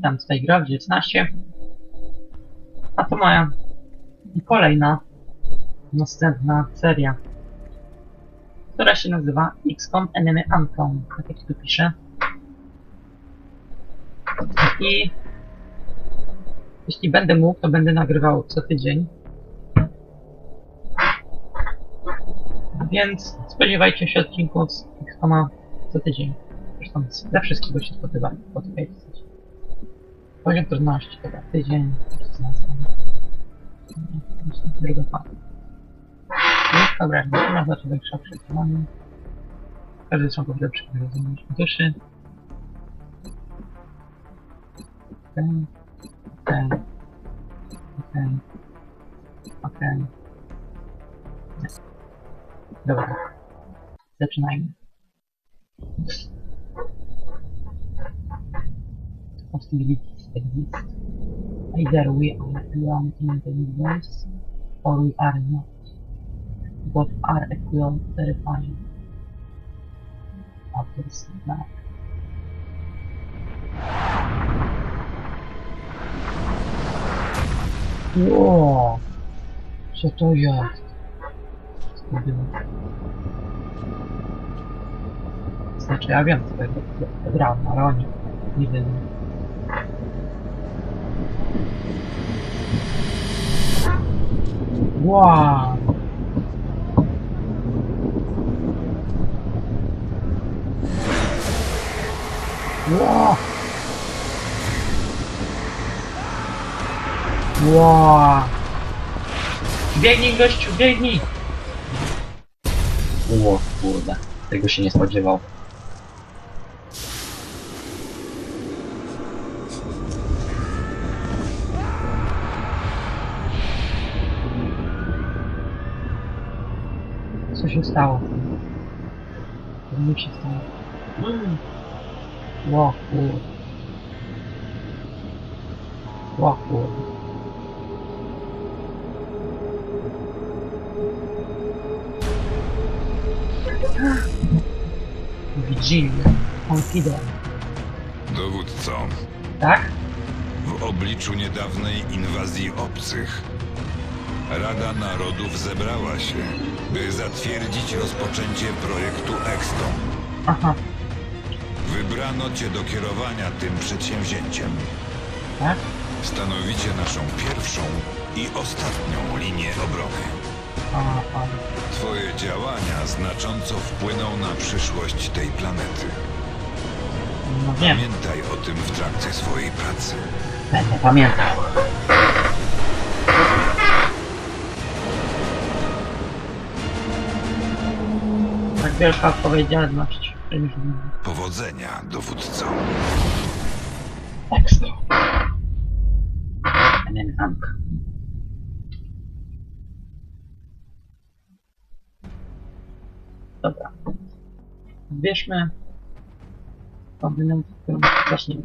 Witam, tutaj gra 19. A to moja kolejna, następna seria, która się nazywa XCOM Enemy Uncon, tak jak tu piszę. I jeśli będę mógł, to będę nagrywał co tydzień. Więc spodziewajcie się odcinków z XCOMa co tydzień. Zresztą ze wszystkiego się spotywa. Poziom trudności, dobra, tydzień, druga fala. Dobra, nie ma znaczy większa przekonanie. Każdy są w lepszych rozumieć duszy. Okej, okej, okej, okej. Dobra, zaczynajmy. possibilities exist. Either we are beyond in the universe, or we are not. Both are equal terrifying. Co to jest? Co to było? Znaczy ja wiem co to jest, wiem. Wow! Wow! Wow! Biegnij gościu, biegnij! Ło, kurde, tego się nie spodziewał. Się stało? Ło, kurde. Ło, kurde. Wigilia. Confident. Dowódco, Tak? w obliczu niedawnej inwazji obcych, Rada Narodów zebrała się, by zatwierdzić rozpoczęcie projektu Extom. Aha, Wybrano Cię do kierowania tym przedsięwzięciem. tak? Stanowicie naszą pierwszą i ostatnią linię obrony. Aha. Twoje działania znacząco wpłyną na przyszłość tej planety. No wiem, Pamiętaj o tym w trakcie swojej pracy. będę pamiętał. Tak wielka odpowiedzialność. Powodzenia, dowódco. Ekstra. Enenanka. Dobra. Wybierzmy kontynent, w którym zaczniemy.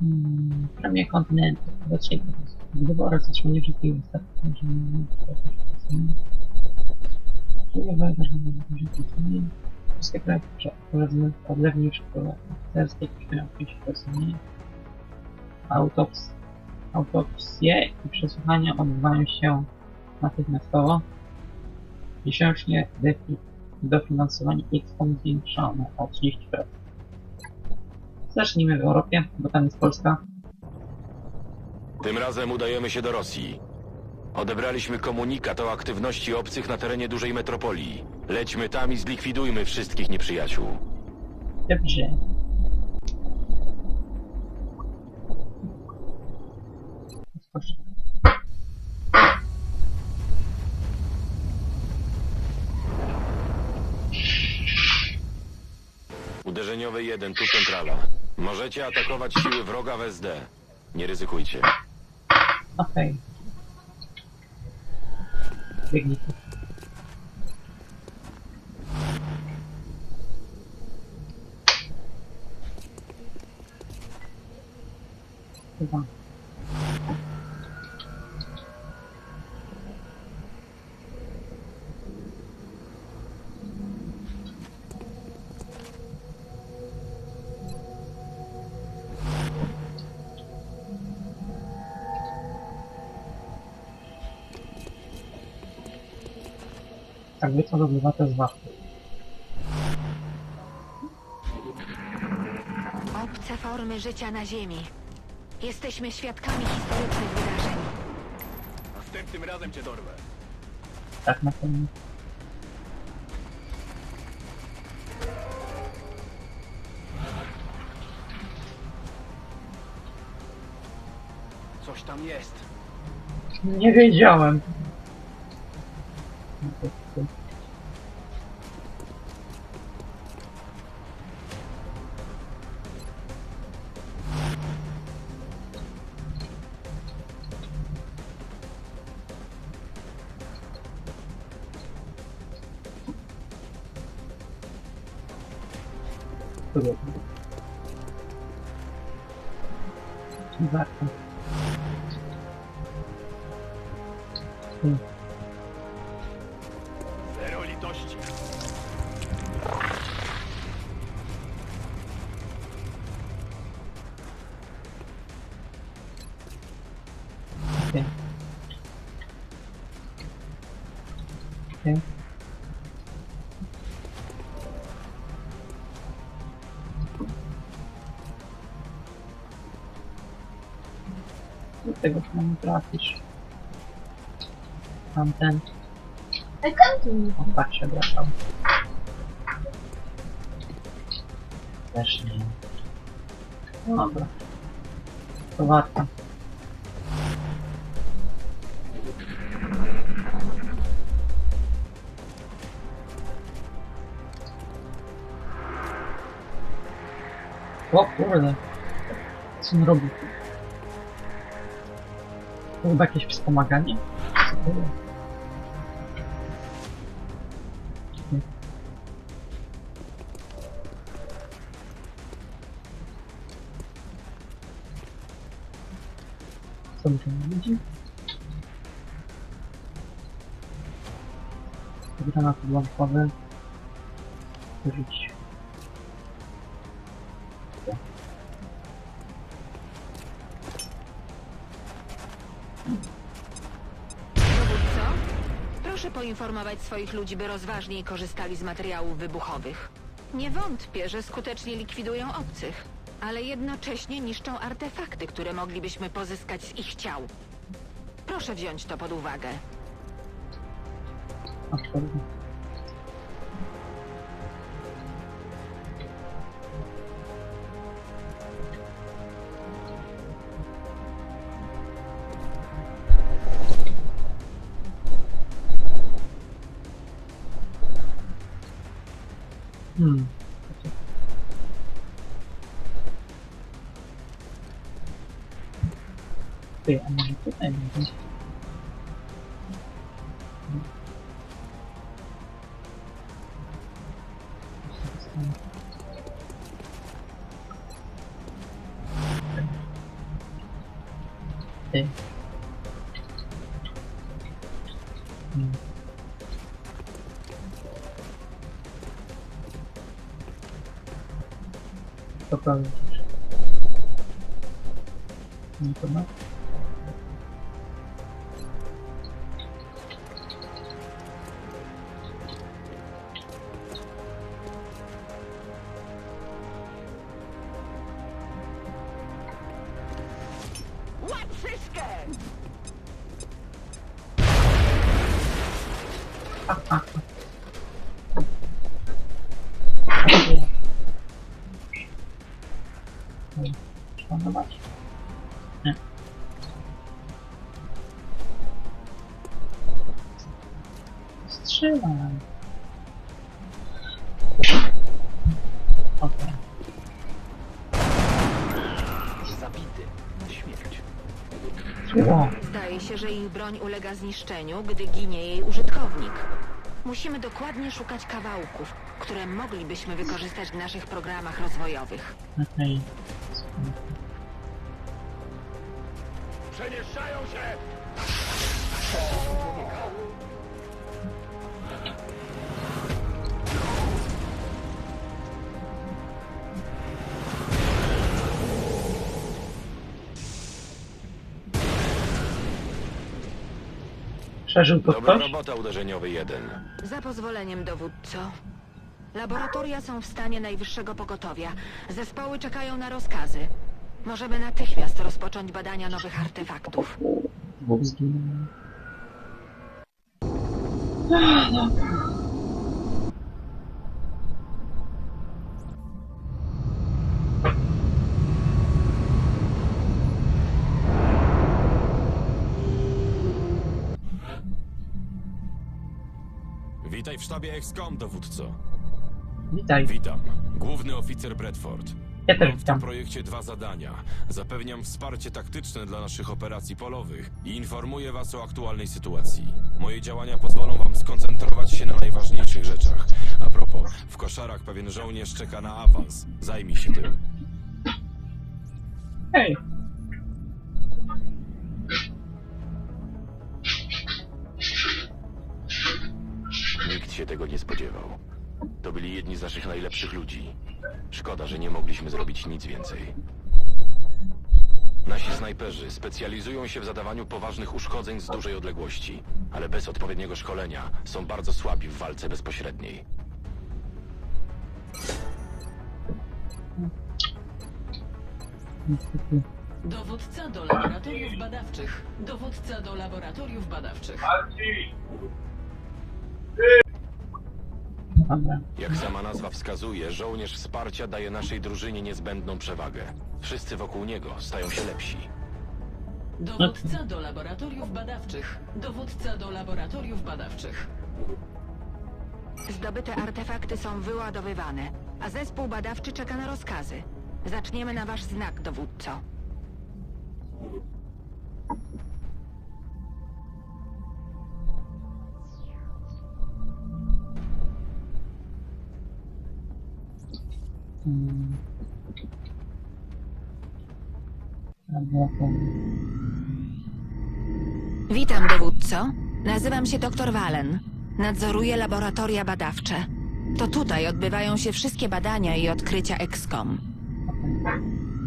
Hmm, premię kontynentu. Zacznijmy. Wybory zaczniemy wszystkich wystarczy, nie Drugie ważne, że Wszystkie kraje powiedzmy odlewni szkoły oficerskie kosztują 5% mniej. Autops autopsje i przesłuchania odbywają się natychmiastowo. Miesięcznie dofinansowanie XCOM zwiększone o 30%. Zacznijmy w Europie, bo tam jest Polska. Tym razem udajemy się do Rosji. Odebraliśmy komunikat o aktywności obcych na terenie dużej metropolii. Lećmy tam i zlikwidujmy wszystkich nieprzyjaciół. Dobrze. Uderzeniowy 1, tu centrala. Możecie atakować siły wroga w SD. Nie ryzykujcie. Okej. Biegnij tu. Chyba. Tak wycodowywa to jest ważne. Obce formy życia na Ziemi. Jesteśmy świadkami historycznych wydarzeń. Następnym razem cię dorwę. Tak na pewno. Coś tam jest. Nie wiedziałem. Warto. Hmm. Tego chyba nie trafisz. Tamten. O, tak się wracał. Też nie. Dobra. To warto. O kurde. Co on robi? Chyba jakieś wspomaganie? Co to jest? Co mi nie widzi? Granat odłamkowy. Dowódco, proszę poinformować swoich ludzi, by rozważniej korzystali z materiałów wybuchowych. Nie wątpię, że skutecznie likwidują obcych, ale jednocześnie niszczą artefakty, które moglibyśmy pozyskać z ich ciał. Proszę wziąć to pod uwagę. Absolutnie. Hmm. Ty, a może tutaj będzie? Ty. Hmm. Co powiedzieć? направить. Не понятно. Ha ha ha. Okay. Zdaje się, że ich broń ulega zniszczeniu, gdy ginie jej użytkownik. Musimy dokładnie szukać kawałków, które moglibyśmy wykorzystać w naszych programach rozwojowych. Okej. Przemieszczają się! Przeżył to Dobra ktoś? robota, uderzeniowy jeden. Za pozwoleniem, dowódco. Laboratoria są w stanie najwyższego pogotowia. Zespoły czekają na rozkazy. Możemy natychmiast rozpocząć badania nowych artefaktów. Dwóch zginęło. Witaj w sztabie XCOM, dowódco. Witaj. Witam. Główny oficer Bradford. Ja też Mam w witam. tym projekcie dwa zadania. Zapewniam wsparcie taktyczne dla naszych operacji polowych i informuję was o aktualnej sytuacji. Moje działania pozwolą wam skoncentrować się na najważniejszych rzeczach. A propos, w koszarach pewien żołnierz czeka na awans. Zajmij się tym. Hej. Nikt się tego nie spodziewał. To byli jedni z naszych najlepszych ludzi. Szkoda, że nie mogliśmy zrobić nic więcej. Nasi snajperzy specjalizują się w zadawaniu poważnych uszkodzeń z dużej odległości, ale bez odpowiedniego szkolenia są bardzo słabi w walce bezpośredniej. Dowódca do laboratoriów badawczych. Dowódca do laboratoriów badawczych. Dobra. Jak sama nazwa wskazuje, żołnierz wsparcia daje naszej drużynie niezbędną przewagę. Wszyscy wokół niego stają się lepsi. Dowódca do laboratoriów badawczych. Dowódca do laboratoriów badawczych. Zdobyte artefakty są wyładowywane, a zespół badawczy czeka na rozkazy. Zaczniemy na wasz znak, dowódco. To... Witam, dowódco. Nazywam się dr Wallen. Nadzoruję laboratoria badawcze. To tutaj odbywają się wszystkie badania i odkrycia XCOM.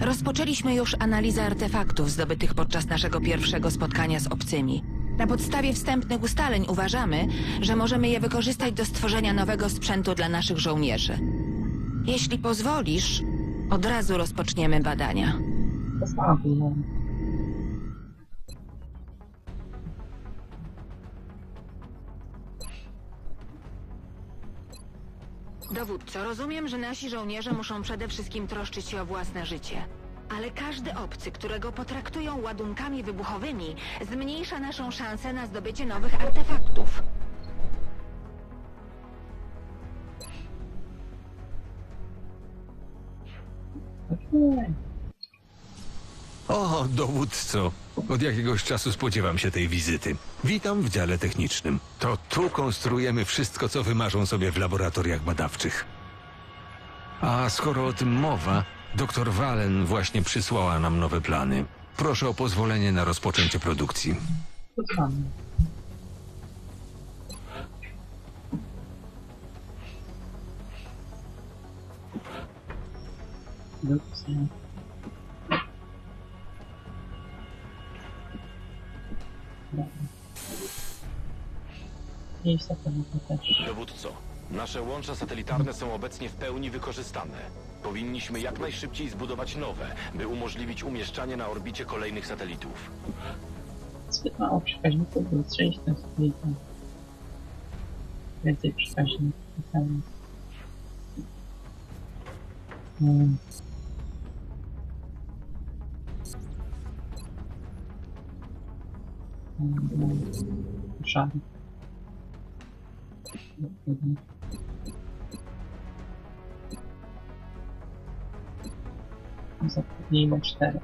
Rozpoczęliśmy już analizę artefaktów zdobytych podczas naszego pierwszego spotkania z obcymi. Na podstawie wstępnych ustaleń uważamy, że możemy je wykorzystać do stworzenia nowego sprzętu dla naszych żołnierzy. Jeśli pozwolisz, od razu rozpoczniemy badania. Dowódco, rozumiem, że nasi żołnierze muszą przede wszystkim troszczyć się o własne życie. Ale każdy obcy, którego potraktują ładunkami wybuchowymi, zmniejsza naszą szansę na zdobycie nowych artefaktów. O, dowódco. Od jakiegoś czasu spodziewam się tej wizyty. Witam w dziale technicznym. To tu konstruujemy wszystko, co wymarzą sobie w laboratoriach badawczych. A skoro o tym mowa, dr Wallen właśnie przysłała nam nowe plany. Proszę o pozwolenie na rozpoczęcie produkcji. To Miejsca też. Dowódco, nasze łącza satelitarne są obecnie w pełni wykorzystane. Powinniśmy jak najszybciej zbudować nowe, by umożliwić umieszczanie na orbicie kolejnych satelitów. Zbyt mało przekaźników, by strzelić ten satelitę. Więcej przekaźników. Hmm. Dokładnie. Zatrudnijmy cztery.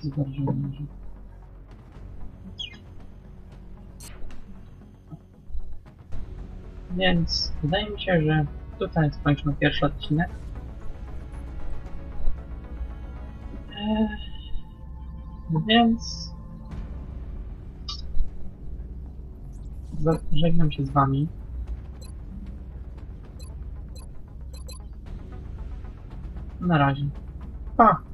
Zgorzyłem, że... Więc wydaje mi się, że tutaj skończymy pierwszy odcinek. Eee, więc żegnam się z wami. Na razie. Pa!